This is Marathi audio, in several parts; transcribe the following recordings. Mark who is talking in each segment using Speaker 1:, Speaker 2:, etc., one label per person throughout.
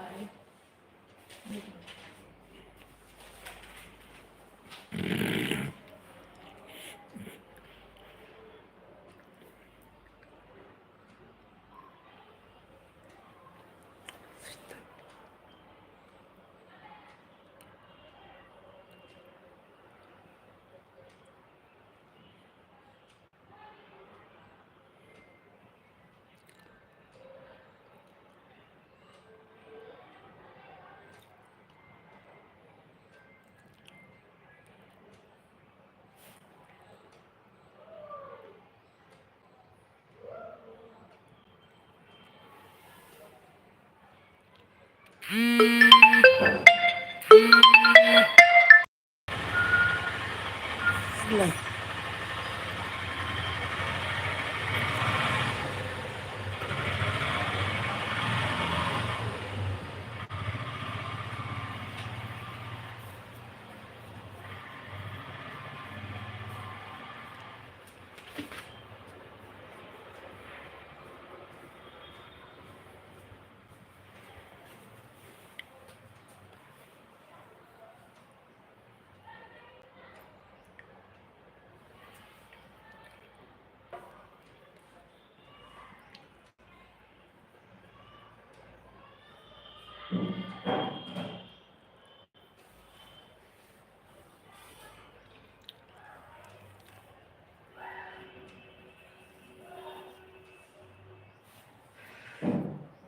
Speaker 1: হয় Mm-hmm.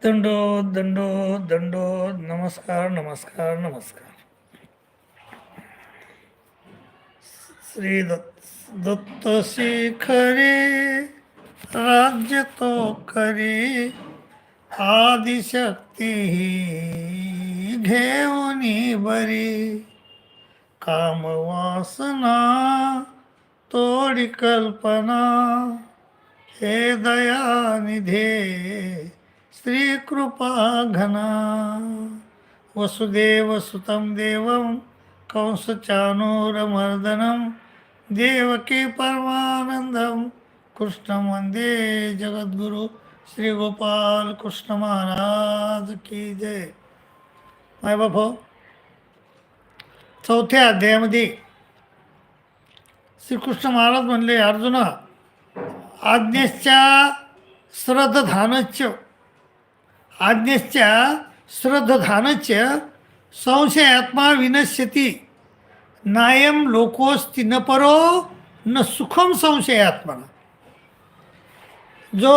Speaker 1: दंडो दंडो दंडो नमस्कार नमस्कार नमस्कार. श्री दत्त दत्त शिखरी राज्य तो करी आदिशक्ती घेऊनी बरी. कामवासना तोडी कल्पना हे दयानिधे श्री घना। वसुदेव सुतं देवं कंसचानूरमर्दनं देवकी परमानंदं कृष्ण वंदे जगद्गुरु श्री गोपाल कृष्ण महाराज की जय। माय बापो चौथ्या अध्यायामध्ये श्रीकृष्ण महाराज म्हणले अर्जुना आज्ञेच्या श्रद्धानच्य आज्ञेच्या श्रद्धानच्य संशयात्मा विनश्यती। नायम लोकोस्ति न परो न सुखम संशयात्मना। जो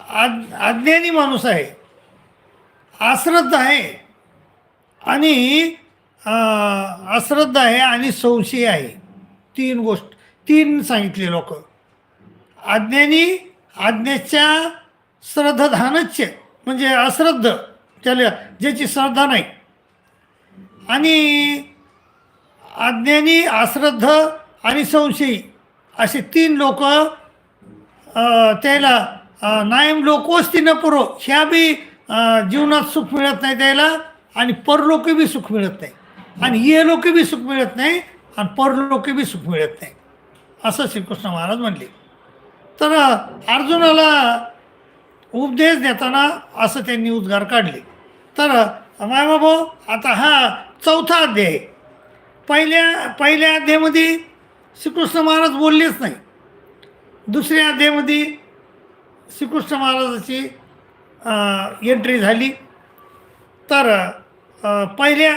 Speaker 1: आज अज्ञानी माणूस आहे अश्रद्ध आहे आणि अश्रद्ध आहे आणि संशय आहे तीन गोष्ट तीन सांगितले लोक. अज्ञानी आज्ञेच्या श्रद्धानच्य म्हणजे अश्रद्ध त्याला ज्याची श्रद्धा नाही. आणि अज्ञानी अश्रद्ध आणि संशयी असे तीन लोक त्याला नायम लोकोस्ती न पुरो ह्या बी जीवनात सुख मिळत नाही त्याला आणि परलोकी बी सुख मिळत नाही. आणि ये लोक बी सुख मिळत नाही आणि परलोकी बी सुख मिळत नाही. असं श्रीकृष्ण महाराज म्हणले. तर अर्जुनाला उपदेश देताना असं त्यांनी उद्गार काढले. तर मायबाबा आता हा चौथा अध्याय. आहे. पहिल्या पहिल्या अध्यायामध्ये श्रीकृष्ण महाराज बोललेच नाही. दुसऱ्या अध्यायामध्ये श्रीकृष्ण महाराजाची एंट्री झाली. तर पहिल्या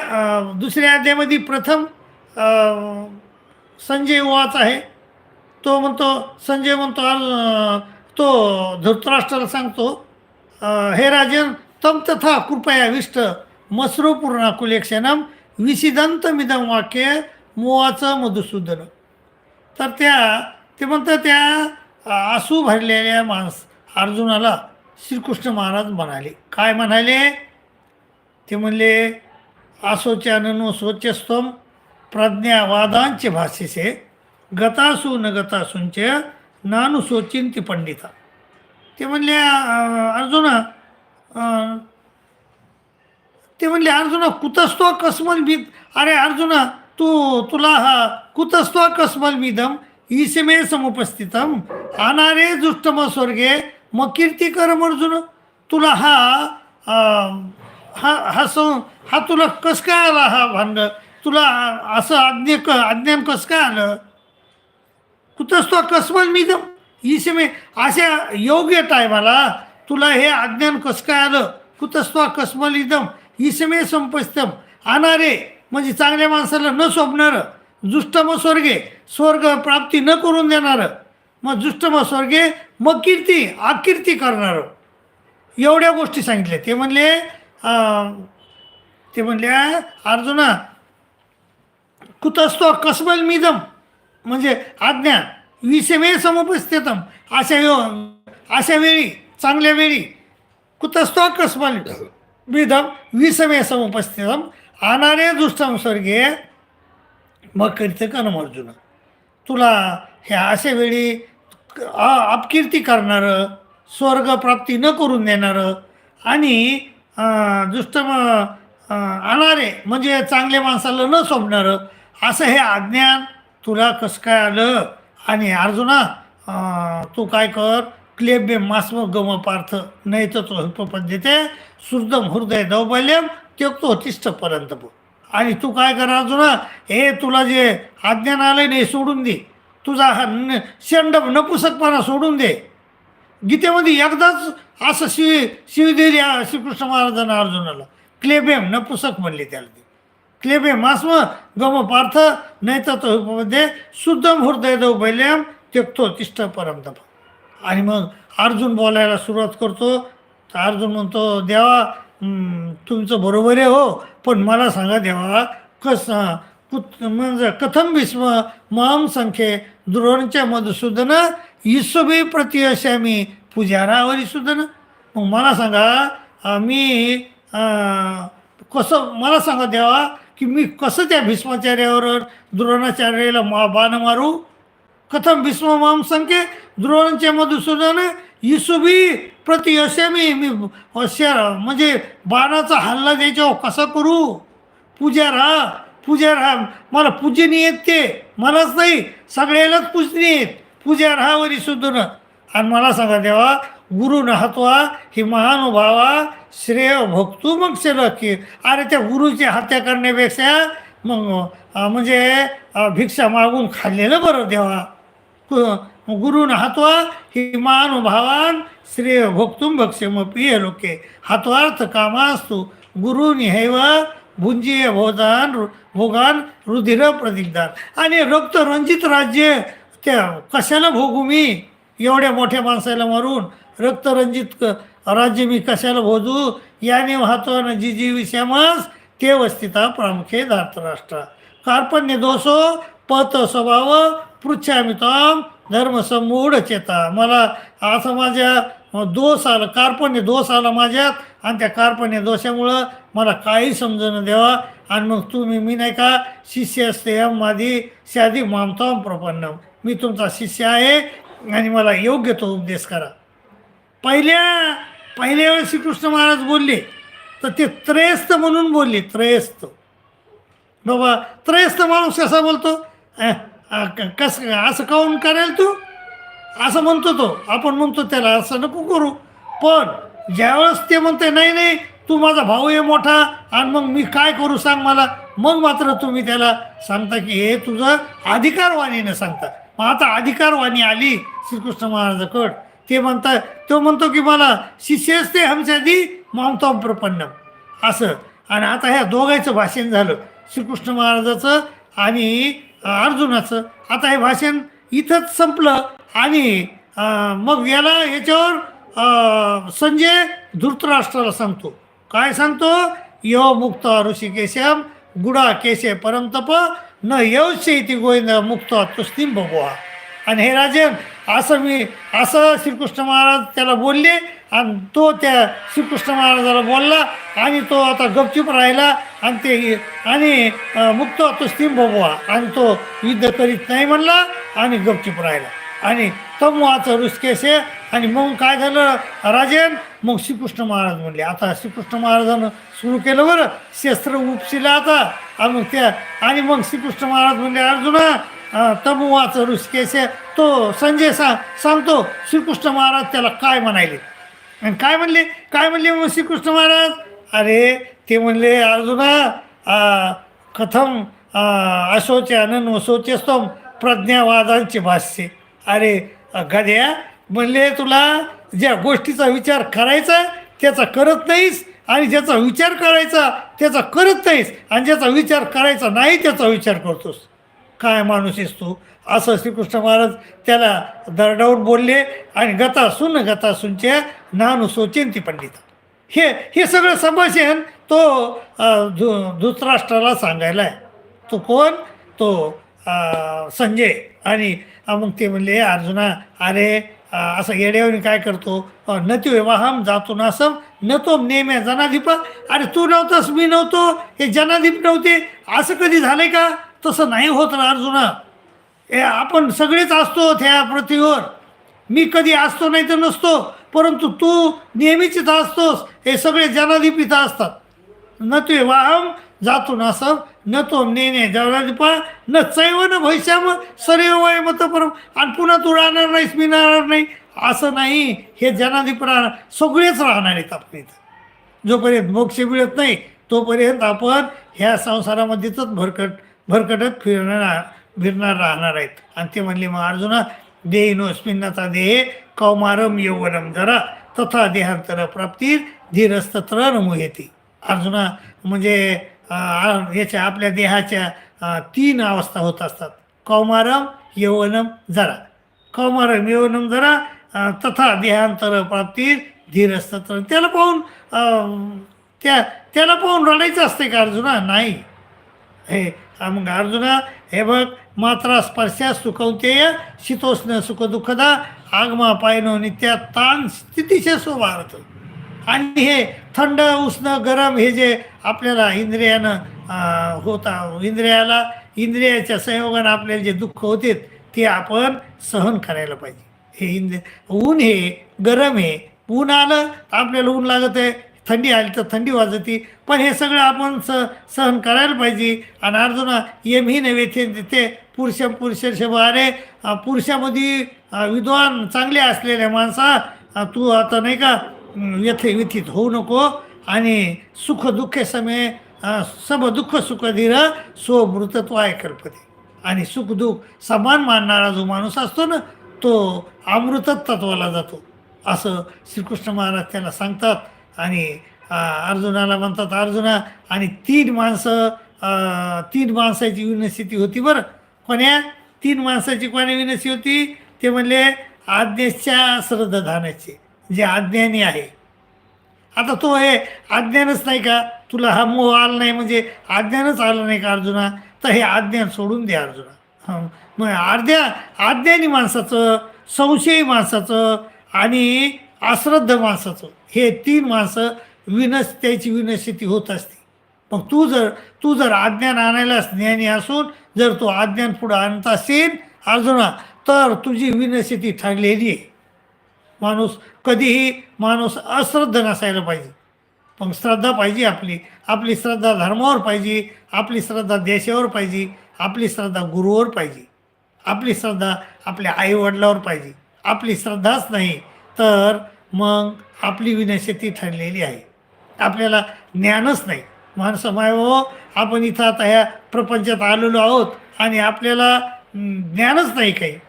Speaker 1: दुसऱ्या अध्यायामध्ये प्रथम संजय वाच आहे. तो म्हणतो संजय म्हणतो तो धृतराष्ट्राला सांगतो हे राजन तम तथा कृपया विष्ट मसरो पूर्णाकुलेक्षणम विसिदंत मिदम वाक्य मोवाचं मधुसूदन. तर त्या ते म्हणतं त्या आसू भरलेल्या माणस अर्जुनाला श्रीकृष्ण महाराज म्हणाले. काय म्हणाले? ते म्हणले आसोच्याननो स्वच्छस्तम प्रज्ञावादांचे भाषेचे गतासू न गतासूंचे नानु सोचिंती पंडिता. ते म्हणले अर्जुना ते म्हणले अर्जुना कुतस्त्व कसमल मी अरे अर्जुना तू तुला हा कुतस्तो कसमल मिदम ईसमे समुपस्थितम अनारे जुष्टम स्वर्गे मग कीर्ती करम अर्जुन तुला हा हा हा सं हा तुला कस काय आला हा भांड? तुला असं आज्ञे क आज्ञान कसं काय आलं? कुतस्त्व कसमल मिदम ईसमे अशा योग्य टायमाला तुला हे अज्ञान कसं काय आलं? कुतस्त्व कसमल इदम ईसमे संपस्तम अनारे म्हणजे चांगल्या माणसाला न शोभणारं जुष्टम स्वर्गे स्वर्ग प्राप्ती न करून देणारं. मग जुष्टम स्वर्गे मग कीर्ती अकीर्ती करणारं. एवढ्या गोष्टी सांगितल्या. ते म्हणले ते म्हणले अर्जुना कुतस्त्व कसमल मिदम म्हणजे आज्ञा विषमे समुपस्थितम. अशा यो अशा वेळी चांगल्या वेळी. कुतस्त्व कसबल विधम विषमे समुपस्थितम. अनारे दुष्टम स्वर्गीय मग करीत कनम अर्जुन. तुला ह्या अशा वेळी अपकीर्ती करणारं स्वर्गप्राप्ती न करून देणारं आणि दुष्टम आणारे अनारे म्हणजे चांगल्या माणसाला न सोडणारं असं हे अज्ञान तुला कसं काय आलं? आणि अर्जुना तू काय कर? क्लेब्य मास्म गम पार्थ नाही तर तो देते. सुर्दम हृदय दौबल्यम त्यक्तो हो तिष्ठपर्यंत आणि तू काय कर अर्जुना? हे तुला जे अज्ञान आलंय नाही सोडून दे. तुझा हा न नपुसकपणा सोडून दे. गीतेमध्ये एकदाच असं शिव शिवदेरी श्रीकृष्ण महाराजांना अर्जुनाला क्लेबेम नपुसक म्हणले त्याला ते. क्लेबे मास्म गम पार्थ नाही तर शुद्धम हृदय दौ बैल्याम त्यक्तो तिष्ठ परमतप आणि मग अर्जुन बोलायला सुरुवात करतो. तर अर्जुन म्हणतो देवा तुमचं बरोबर आहे हो पण मला सांगा देवा कस कुत म्हणजे कथम भीष्म माम संख्ये द्रोणच्या मधुसूदन ईश्वबी प्रतियशामी पुजारावरी सुदन? मग मला सांगा मी कसं मला सांगा देवा की मी कसं त्या भीष्माचार्यावर द्रोणाचार्याला मा बाण मारू? कथम भीष्म माम संख्ये द्रोणांच्या मधुसूदन इसुबी प्रति असे मी मी अशा म्हणजे बाणाचा हल्ला द्यायच्यावर कसा करू? पूजा राहा पूजा राहा. मला पूजनी आहेत ते मलाच नाही सगळ्यालाच पूजनी आहेत पूजा राहावर सुद्धन आणि मला सांगा देवा गुरु नहत्वा ही महानुभावा श्रेय भोगतू मग की अरे त्या गुरुची हत्या करण्यापेक्षा मग म्हणजे भिक्षा मागून खाल्लेलं बरं देवा. कु- गुरुन हात्वा ही महानुभावान श्रेय भोक्तुम भक्ष्यमपी प्रिय लोके. हात्वार्थ कामास्तु गुरुनी हैव भुंजीय भोदान रु- भोगान रुधिर प्रदिग्धान. आणि रक्तरंजित राज्य त्या कशाला भोगू मी? एवढ्या मोठ्या माणसाला मारून रक्तरंजित क- राज्य मी कशाला भोजू याने वाहतवान जी जी विषयामास ते वस्तिता प्रामुख्य धार्तराष्ट्र. कार्पण्य दोषो पत स्वभाव पृच्छामिताम धर्म धर्मसमूढ चेता. मला असं माझ्या दोष आला कार्पण्य दोष आला माझ्यात आणि त्या कार्पण्य दोषामुळं मला काही समजणं द्यावा. आणि मग तुम्ही मी नाही का शिष्य असते माझी शादी मामताम प्रपन्नम. मी तुमचा शिष्य आहे आणि मला योग्य तो उपदेश करा. पहिल्या पहिल्या वेळेस श्रीकृष्ण महाराज बोलले तर ते त्रयस्थ म्हणून बोलले त्रयस्थ. बाबा त्रयस्थ माणूस कसा बोलतो? क- कस असं काऊन करेल तू? असं म्हणतो तो. आपण म्हणतो त्याला असं नको करू. पण ज्यावेळेस ते म्हणते नाही नाही तू माझा भाऊ आहे मोठा आणि मग मी काय करू सांग मला? मग मात्र तुम्ही त्याला सांगता की हे तुझं अधिकारवाणीनं सांगता. मग आता अधिकारवाणी आली श्रीकृष्ण महाराजाकड. ते म्हणतात तो म्हणतो की मला शिष्य ते हमच्यादी मामताम प्रपन्नम. असं. आणि आता ह्या दोघांचं भाषण झालं. श्रीकृष्ण महाराजाचं आणि अर्जुनाचं. आता हे भाषण इथंच संपलं. आणि मग याला याच्यावर संजय धृतराष्ट्राला सांगतो. काय सांगतो? यो मुक्त ऋषिकेशम गुडा केशे परमतप न यवशे इति गोविंद मुक्त तुस्तीम भगवा. आणि हे राजन असं मी असं श्रीकृष्ण महाराज त्याला बोलले आणि तो त्या श्रीकृष्ण महाराजाला बोलला आणि तो आता गपचूप राहिला आणि ते आणि मुक्त मुक्त तुस्तीम भोगवा आणि तो युद्ध करीत नाही म्हणला आणि गपचूप राहिला. आणि तमवाचं रुसकेसे आणि मग काय झालं राजेन? मग श्रीकृष्ण महाराज म्हणले आता श्रीकृष्ण महाराजानं सुरू केलं बरं शस्त्र उपशिला आता. आणि मग त्या आणि मग श्रीकृष्ण महाराज म्हणले अर्जुना तमुवाचं ऋषिकेश तो संजय सा सांगतो श्रीकृष्ण महाराज त्याला काय म्हणाले? आणि काय म्हणले? काय म्हणले मग श्रीकृष्ण महाराज? अरे ते म्हणले अर्जुना कथम अं, अशोचे अनन्व शोचेस्तम प्रज्ञावादांचे भाष्य. अरे गद्या म्हणले तुला ज्या गोष्टीचा विचार करायचा त्याचा करत नाहीस आणि ज्याचा विचार करायचा त्याचा करत नाहीस आणि ज्याचा विचार करायचा नाही त्याचा विचार करतोस. काय माणूस आहेस तू? असं श्रीकृष्ण महाराज त्याला दरडावून बोलले आणि गता गतासूनच्या गता सुनच्या नानु पंडिता. हे हे सगळं संभाषण तो धु धृतराष्ट्राला सांगायला आहे. तो कोण? तो संजय. आणि मग ते म्हणले अर्जुना अरे असं येड्यावरून काय करतो? न तो विवाहम जातो नासम न तो नेम आहे जनाधिप. अरे तू नव्हतास मी नव्हतो हे जनाधिप नव्हते. असं कधी झालंय का? तसं नाही होत ना अर्जुना. हे आपण सगळेच असतो त्या पृथ्वीवर. मी कधी असतो नाही तर नसतो परंतु तू नेहमीच असतोस हे सगळे जनाधिपित असतात. न ते वाहम जातो नासम न तो नेने जनाधिपा न चैव न भैश्याम सर्व वय मत परम आणि पुन्हा तू राहणार नाहीस मी राहणार नाही. असं नाही हे जनाधिप राहणार सगळेच राहणार आहेत आपण इथं. जोपर्यंत मोक्ष मिळत नाही तोपर्यंत आपण ह्या संसारामध्येच भरकट भरकटत फिरणार फिरणार राहणार आहेत. आणि ते म्हणले मग अर्जुना देहिनोस्मिन्नता देहे कौमारम यौवनम जरा तथा देहांतर प्राप्ती धीरस्तत्र नमुहेती. अर्जुना म्हणजे याच्या आपल्या देहाच्या तीन अवस्था होत असतात. कौमारम यौवनम जरा. कौमारम यौवनम जरा तथा देहांतर प्राप्ती धीरस्तत्र. त्याला पाहून त्या त्याला पाहून रडायचं असते का अर्जुना? नाही. हे मग अर्जुना हे बघ मात्रा स्पर्शा सुखवतेय शीतोष्ण सुख दुःखदा आगमा पायनो नित्या ताण स्थितीचे स्वभारत आणि हे थंड उष्ण गरम हे जे आपल्याला इंद्रियानं होता इंद्रियाला इंद्रियाच्या संयोगानं आपल्याला जे दुःख होते ते आपण सहन करायला पाहिजे. हे इंद्र ऊन हे गरम हे. ऊन आलं तर आपल्याला ऊन लागत आहे थंडी आली तर थंडी वाजते. पण हे सगळं आपण स सहन करायला पाहिजे. आणि अर्जुना एम ही नव्हे ते ते पुरुष पुरुष अरे पुरुषामध्ये विद्वान चांगले असलेल्या माणसा तू आता नाही का यथे व्यथे व्यथित होऊ नको. आणि सुख दुःख समय सब दुःख सुख धीर स्वमृतत्व आहे कल्पते. आणि सुख दुःख समान मानणारा जो माणूस असतो ना तो अमृत तत्वाला जातो. असं श्रीकृष्ण महाराज त्याला सांगतात. आणि अर्जुनाला म्हणतात अर्जुना आणि तीन माणसं तीन माणसाची विनस्थिती होती बरं. कोण्या? तीन माणसाची कोणी विनस्ती होती? ते म्हणले आज्ञेच्या श्रद्धाधानाची जे अज्ञानी आहे. आता तो हे अज्ञानच नाही का? तुला हा मोह आला नाही म्हणजे अज्ञानच आलं नाही का अर्जुना? तर हे अज्ञान सोडून दे अर्जुना. मग अर्ध्या आज्ञानी माणसाचं संशयी माणसाचं आणि अश्रद्ध माणसाचं. हे तीन माणसं विनस त्याची विनस्थिती होत असते. मग तू जर तू जर अज्ञान आणायला ज्ञानी असून जर तू अज्ञान पुढं आणत असेल अर्जुना तर तुझी विनस्थिती ठरलेली आहे. माणूस कधीही माणूस अश्रद्ध नसायला पाहिजे. पण श्रद्धा पाहिजे आपली. आपली श्रद्धा धर्मावर पाहिजे आपली श्रद्धा देशावर पाहिजे आपली श्रद्धा गुरुवर पाहिजे. आपली श्रद्धा आपल्या आईवडिलावर पाहिजे. आपली श्रद्धाच नाही तर मग आपली विनशती ठरलेली आहे. आपल्याला ज्ञानच नाही. माणसं हो आपण इथं आता ह्या प्रपंचात आलेलो आहोत आणि आपल्याला ज्ञानच नाही काही.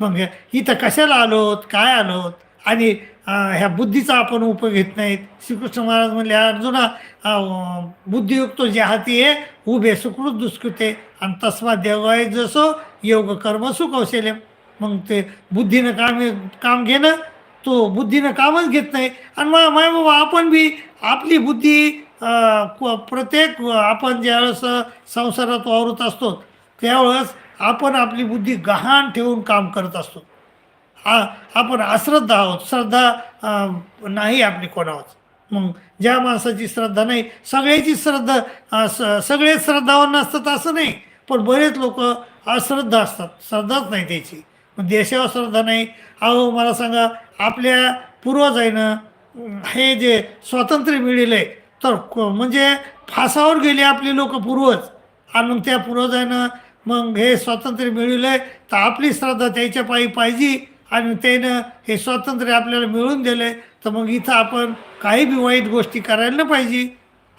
Speaker 1: मग इथं कशाला आलोत? काय आलोत? आणि ह्या बुद्धीचा आपण उपयोग घेत नाहीत. श्रीकृष्ण महाराज म्हणले अर्जुना बुद्धियुक्त जे हाती आहे उभे सुकृत दुष्कृते. आणि तस्मा देवाय जसो योग कर्म सुकौशल्य मग ते बुद्धीनं काम काम घेणं तो बुद्धीनं कामच घेत नाही. आणि मग माय बाबा आपण बी आपली बुद्धी प्रत्येक आपण ज्यावेळेस संसारात वावरत असतो त्यावेळेस आपण आपली बुद्धी गहाण ठेवून काम करत असतो. आ आपण अश्रद्धा आहोत. श्रद्धा नाही आपली कोणावर. मग ज्या माणसाची श्रद्धा नाही सगळ्याची श्रद्धा स सगळेच श्रद्धावान नसतात असं नाही पण बरेच लोक अश्रद्धा असतात. श्रद्धाच नाही त्याची. मग देशावर श्रद्धा नाही. अहो मला सांगा आपल्या पूर्वजाईनं हे जे स्वातंत्र्य मिळेलं आहे तर म्हणजे फासावर गेले आपले लोक पूर्वज. आणि मग त्या पूर्वजानं मग हे स्वातंत्र्य मिळवलं आहे तर आपली श्रद्धा त्याच्या पायी पाहिजे आणि त्यानं हे स्वातंत्र्य आपल्याला मिळवून दिलं आहे तर मग इथं आपण काही बी वाईट गोष्टी करायला नाही पाहिजे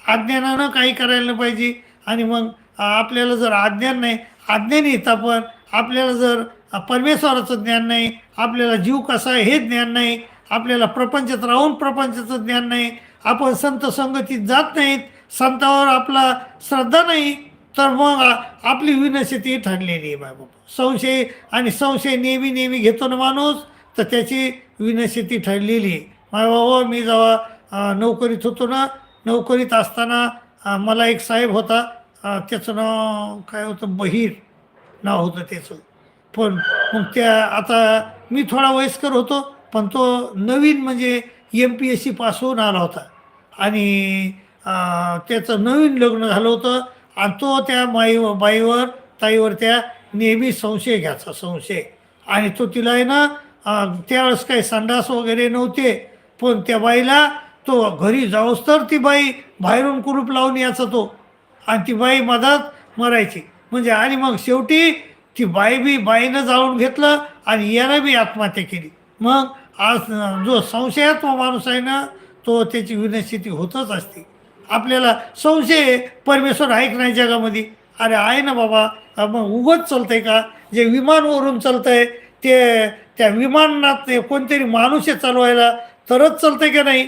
Speaker 1: अज्ञानानं काही करायला नाही पाहिजे. आणि मग आपल्याला जर अज्ञान नाही अज्ञान येत आपण आपल्याला जर परमेश्वराचं ज्ञान नाही आपल्याला जीव कसा आहे हे ज्ञान नाही. आपल्याला प्रपंचात राहून प्रपंचाचं ज्ञान नाही. आपण संत संगतीत जात नाहीत. संतावर आपला श्रद्धा नाही. तर मग आपली विनशती ठरलेली आहे बाबा. संशय आणि संशय नेहमी नेहमी घेतो ना माणूस तर त्याची विनशती ठरलेली आहे. माय बाबा मी जेव्हा नोकरीत होतो ना नोकरीत असताना मला एक साहेब होता. त्याचं नाव काय होतं? बहीर. नाव होतं त्याचं. पण मग त्या आता मी थोडा वयस्कर होतो पण तो नवीन म्हणजे M P S C pass होऊन आला होता. आणि त्याचं नवीन लग्न झालं होतं आणि तो त्या माई बाईवर ताईवर त्या नेहमी संशय घ्यायचा संशय. आणि तो तिला आहे ना त्यावेळेस काही संडास वगैरे नव्हते पण त्या बाईला तो घरी जाऊस तर ती बाई बाहेरून कुरूप लावून यायचा तो. आणि ती बाई मधात मरायची. म्हणजे आणि मग शेवटी ती बाई बी बाईनं जाळून घेतलं आणि यानं बी आत्महत्या केली. मग आज जो संशयात्म माणूस आहे ना तो त्याची विनस्थिती होतच असते. आपल्याला संशय परमेश्वर आहे की नाही जगामध्ये? अरे आहे ना बाबा मग उगत चालतंय का? जे विमानवरून चालतंय ते त्या विमानात कोणतरी माणूस आहे चालवायला तरच चालतंय का नाही?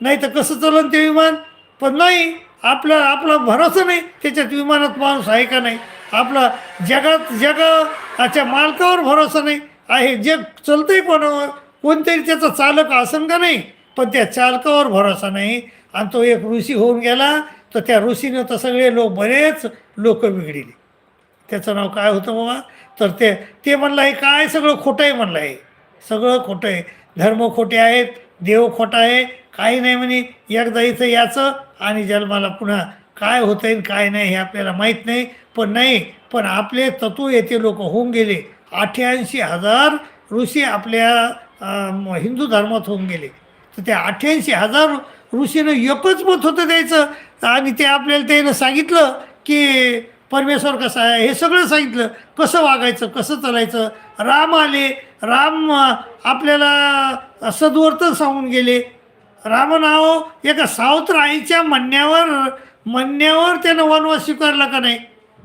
Speaker 1: नाही तर कसं चालन ते विमान? पण नाही आपला आपला भरोसा नाही त्याच्यात विमानात माणूस आहे का नाही? आपला जगात जगाच्या मालकावर भरोसा नाही आहे जग चलतंही कोणावर कोणतरी त्याचा चालक असन का नाही पण त्या चालकावर भरोसा नाही. आणि तो एक ऋषी होऊन गेला तर त्या ऋषीनं तर सगळे लोक बरेच लोक बिघडिले. त्याचं नाव काय होतं बाबा? तर ते ते म्हणलं हे काय सगळं खोटं आहे म्हणलं आहे. सगळं खोटं आहे. धर्म खोटे आहेत देव खोटा आहे काही नाही म्हणे. एकदा इथं याचं आणि जन्माला पुन्हा काय होत आहे काय नाही हे आपल्याला माहीत नाही. पण नाही पण आपले तत्व येथे लोक होऊन गेले. अठ्ठ्याऐंशी हजार ऋषी आपल्या हिंदू धर्मात होऊन गेले. तर त्या अठ्ठ्याऐंशी हजार ऋषीनं एकच मत होतं द्यायचं. आणि ते आपल्याला त्यानं सांगितलं की परमेश्वर कसा आहे हे सगळं सांगितलं. कसं वागायचं कसं चालायचं? राम आले. राम आपल्याला सद्वर्तन सांगून गेले. राम नाव एका सावत्र आईच्या म्हणण्यावर म्हणण्यावर त्यानं वनवास स्वीकारला का नाही?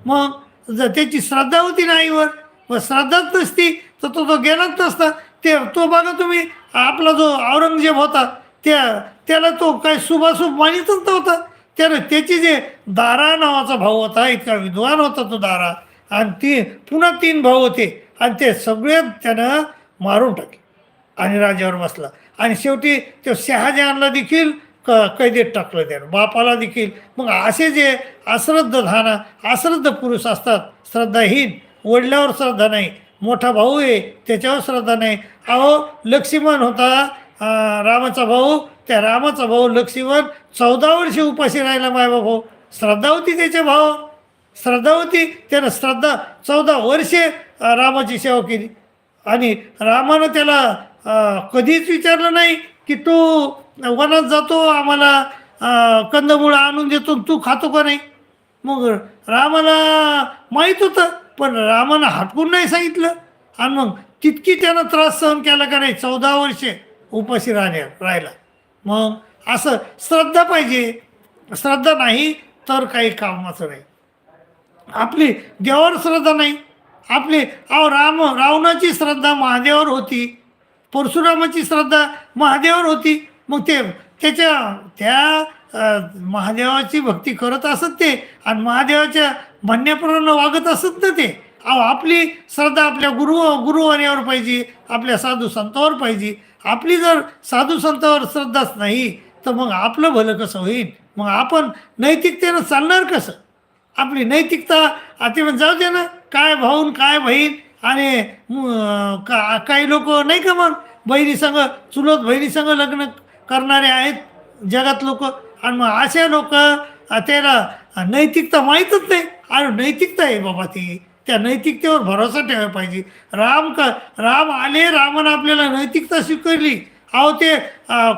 Speaker 1: मग जर त्याची श्रद्धा होती ना आईवर मग श्रद्धाच नसती तर तो तो गेलाच नसता ते तो बघा तुम्ही आपला जो औरंगजेब होता त्या त्याला तो काय शुभाशुभ मानितच नव्हता. त्यानं त्याची जे दारा नावाचा भाऊ होता इतका विद्वान होता तो दारा आणि ती पुन्हा तीन भाऊ होते आणि ते सगळे त्यानं मारून टाकले. आणि राजावर बसला. आणि शेवटी तो शहाजहानला देखील क कैदेत टाकलं त्यानं. बापाला देखील. मग असे जे अश्रद्ध धाना अश्रद्ध पुरुष असतात श्रद्धाहीन वडिलावर श्रद्धा नाही मोठा भाऊ आहे त्याच्यावर श्रद्धा नाही. अहो लक्ष्मण होता रामाचा भाऊ. त्या रामाचा भाऊ लक्ष्मण चौदा वर्षे उपाशी राहिला मायबा भाऊ श्रद्धा होती त्याच्या भाऊ श्रद्धा होती त्यानं श्रद्धा चौदा वर्षे रामाची सेवा केली. आणि रामानं त्याला कधीच विचारलं नाही की तू वनात जातो आम्हाला कंदमुळं आणून देतो तू खातो का नाही? मग रामाला माहीत होतं पण रामानं हटकून नाही सांगितलं. आणि मग तितकी त्यानं त्रास सहन केला का नाही चौदा वर्षे उपाशी राहण्या राहिला. मग असं श्रद्धा पाहिजे. श्रद्धा नाही तर काही कामाचं नाही. आपली देवावर श्रद्धा नाही. आपली अहो राम रावणाची श्रद्धा महादेवावर होती. परशुरामाची श्रद्धा महादेवावर होती. मग ते त्याच्या त्या महादेवाची भक्ती करत असत ते आणि महादेवाच्या म्हणण्याप्रमाणे वागत असत ना ते. अहो आपली श्रद्धा आपल्या गुरु गुरुवार्यावर पाहिजे आपल्या साधू संतावर पाहिजे. आपली जर साधू संतावर श्रद्धाच नाही तर मग आपलं भलं कसं होईल? मग आपण नैतिकतेनं चालणार कसं? आपली नैतिकता आता मग जाऊ दे ना काय भाऊन काय बहीण आणि का काही लोक नाही का मग? बहिणी संग चुलत बहिणीसंग लग्न करणारे आहेत. जगात लोक आणि मग असे लोक त्याला नैतिकता माहीतच नाही. आणि नैतिकता आहे बाबा ती. त्या नैतिकतेवर भरोसा ठेवायला पाहिजे. राम का राम आले रामानं आपल्याला नैतिकता स्वीकारली. अहो ते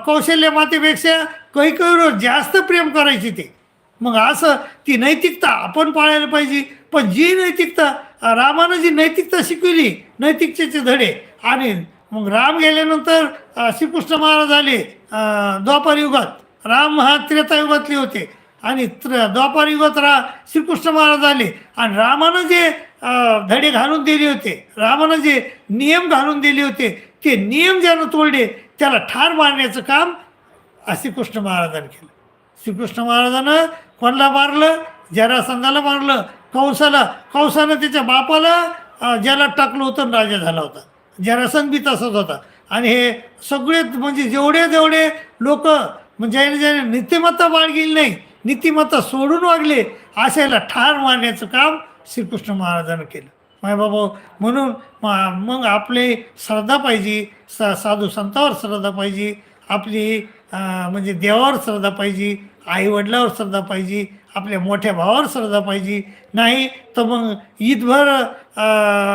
Speaker 1: कौशल्य मातेपेक्षा काही काही जास्त प्रेम करायची ते. मग असं ती नैतिकता आपण पाळायला पाहिजे. पण जी नैतिकता रामानं जी नैतिकता शिकवली नैतिकतेचे धडे आणि मग राम गेल्यानंतर श्रीकृष्ण महाराज आले द्वापार युगात. राम हा त्रेतायुगातले होते. आणि त्र द्वापार युगात रा श्रीकृष्ण महाराज आले. आणि रामानं जे धडे घालून दिले होते रामानं जे नियम घालून दिले होते ते नियम ज्यानं तोडले त्याला ठार मारण्याचं काम श्रीकृष्ण महाराजांनी केलं. श्रीकृष्ण महाराजानं कोणाला मारलं? जरासंधाला मारलं. कंसाला कंसानं त्याच्या बापाला ज्याला टाकलं होतं आणि राजा झाला होता. जरासंध बी तसाच होता. आणि हे सगळे म्हणजे जेवढे जेवढे लोक म्हणजे ज्याने ज्याने नीतिमत्ता बाळगिली नाही नीतिमत्ता सोडून वागले अशाला ठार मारण्याचं काम श्रीकृष्ण महाराजांनी केलं. माय बाबा म्हणून म- मग आपले श्रद्धा पाहिजे सा साधू संतावर श्रद्धा पाहिजे आपली म्हणजे देवावर श्रद्धा पाहिजे आईवडिलावर श्रद्धा पाहिजे आपल्या मोठ्या भावावर श्रद्धा पाहिजे. नाही तर मग ईदभर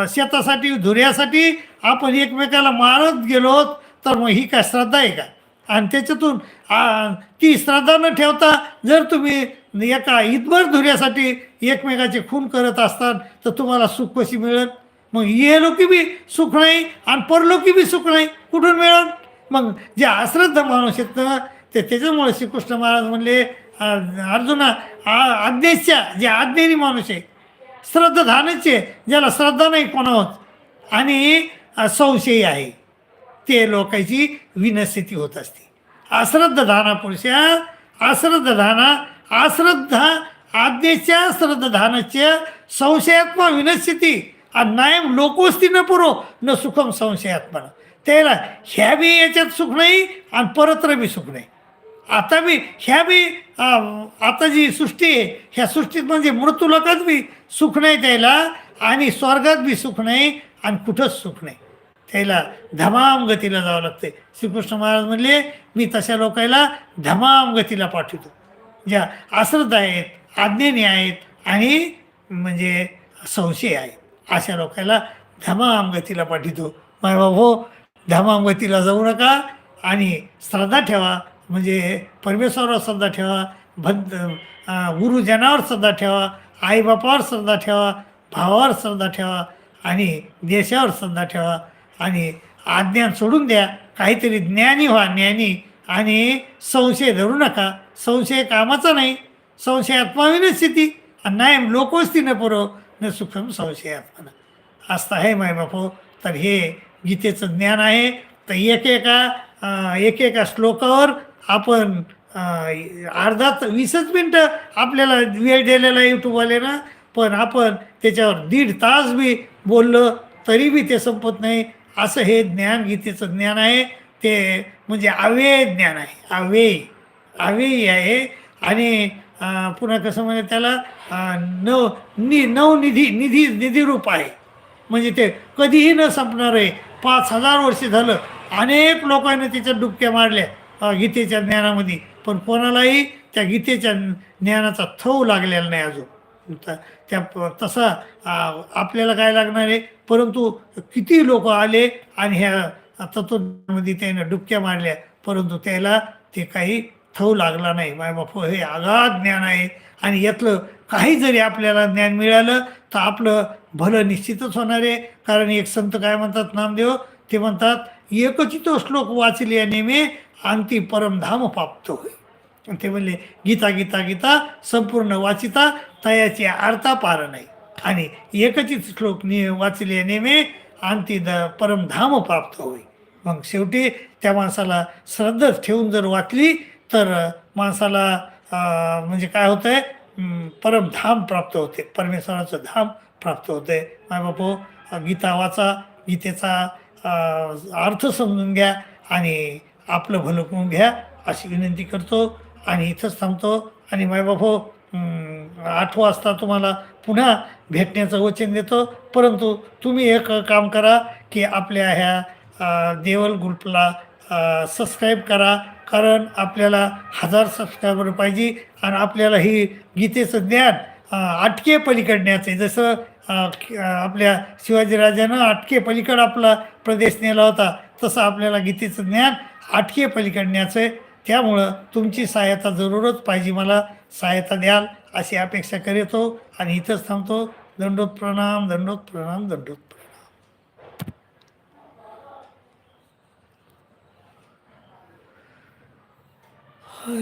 Speaker 1: शेतासाठी धुऱ्यासाठी आपण एकमेकाला मारत गेलो तर मग ही काय श्रद्धा आहे का? आणि त्याच्यातून ती श्रद्धा न ठेवता जर तुम्ही एका इतभर धुऱ्यासाठी एकमेकाचे खून करत असतात तर तुम्हाला सुख कशी मिळेल? मग ये लोकी बी सुख नाही आणि परलोकी बी सुख नाही. कुठून मिळेल? मग जे अश्रद्ध माणूस आहेत ना ते त्याच्यामुळे श्रीकृष्ण महाराज म्हणले अर्जुना आ- आज्ञेच्या जे आज्ञेनी माणूस आहे श्रद्धाधानाचे ज्याला श्रद्धा नाही कोणावर. आणि संशयी आहे. ते लोकांची विनस्थिती होत असते. अश्रद्धाना पुरुषा अश्रद्धाना अश्रद्धा आज्ञेच्या श्रद्धानाच्या संशयात्मा विनस्थिती आणि नायम लोकोस्ती न पुरो न सुखम संशयात्मा त्याला ह्या बी याच्यात सुख नाही आणि परत्र बी सुख नाही. आता बी ह्या बी आता जी सृष्टी आहे ह्या सृष्टीत म्हणजे मृत्यू लोकात बी सुख नाही त्याला आणि स्वर्गात बी सुख नाही आणि कुठंच सुख नाही. त्याला धमाम गतीला जावं लागते श्रीकृष्ण महाराज म्हणले मी तशा लोकायला धमाम गतीला पाठवतो. ज्या आश्रद्ध आहेत आज्ञेने आहेत आणि म्हणजे संशय आहेत. अशा लोकायला धमाम गतीला पाठवतो. माय भाऊ हो, धमाम गतीला जाऊ नका आणि श्रद्धा ठेवा म्हणजे परमेश्वरावर श्रद्धा ठेवा भद गुरुजनावर श्रद्धा ठेवा आईबापावर श्रद्धा ठेवा भावावर श्रद्धा ठेवा आणि देशावर श्रद्धा ठेवा आणि आज्ञान सोडून द्या. काहीतरी ज्ञानी व्हा ज्ञानी आणि संशय धरू नका. संशय कामाचा नाही संशय आत्माविनच स्थिती. आणि नाही लोकवस्ती न पुरो न सुखम संशय आत्माना. असं आहे माय बापू तर हे गीतेचं ज्ञान आहे. तर एक एका एक एका श्लोकावर आपण अर्धा वीसच मिनटं आपल्याला वेळ दिलेला यूट्यूबवाले पण आपण त्याच्यावर दीड तास बी बोललं तरी बी ते संपत नाही. असं हे ज्ञान गीतेचं ज्ञान आहे. ते म्हणजे अव्यय ज्ञान आहे. अव्यय अव्ययी आहे. आणि पुन्हा कसं म्हणजे त्याला नव नि नवनिधी निधी निधीरूप आहे. म्हणजे ते कधीही न संपणार आहे पाच हजार वर्ष झालं. अनेक लोकांनी त्याच्या डुबक्या मारल्या. गीतेच्या ज्ञानामध्ये. पण कोणालाही त्या गीतेच्या ज्ञानाचा थव लागलेला नाही अजून. त्या तसा आपल्याला काय लागणार आहे? परंतु किती लोक आले आणि ह्या तत्वज्ञानामध्ये त्यानं डुबक्या मारल्या परंतु त्याला ते काही थव लागला नाही. मायबाप हे अगाध ज्ञान आहे. आणि यातलं काही जरी आपल्याला ज्ञान मिळालं तर आपलं भलं निश्चितच होणार आहे. कारण एक संत काय म्हणतात? नामदेव ते म्हणतात एकच तो श्लोक वाचले नेमे अंती परमधाम प्राप्त होय ते म्हणले गीता गीता गीता संपूर्ण वाचिता तयाची अर्था पार नाही. आणि एकचित श्लोक नि वाचले नेमे अंती द परमधाम प्राप्त होई. मग शेवटी त्या माणसाला श्रद्धा ठेवून जर वाचली तर माणसाला म्हणजे काय होतं आहे परमधाम प्राप्त होते. परमेश्वराचं धाम प्राप्त होते. माय बापू गीता वाचा गीतेचा अर्थ समजून घ्या. आणि आपलं भलं करून घ्या अशी विनंती करतो. आणि इथंच थांबतो. आणि मायबापो आठ वाजता तुम्हाला पुन्हा भेटण्याचं वचन देतो. परंतु तुम्ही एक काम करा की आपल्या ह्या देवल ग्रुपला सबस्क्राईब करा. कारण आपल्याला हजार सबस्क्रायबर पाहिजे आणि आपल्याला ही गीतेचं ज्ञान आटके पलीकडण्याचं जसं आपल्या शिवाजीराजानं आटके पलीकड आपला प्रदेश नेला होता तसं आपल्याला गीतेचं ज्ञान आटके पलीकडण्याचं आहे. त्यामुळं तुमची सहायता जरूरच पाहिजे मला. सहायता द्याल अशी अपेक्षा करतो हो. आणि इथंच थांबतो. दंडोत प्रणाम दंडोत प्रणाम दंडोत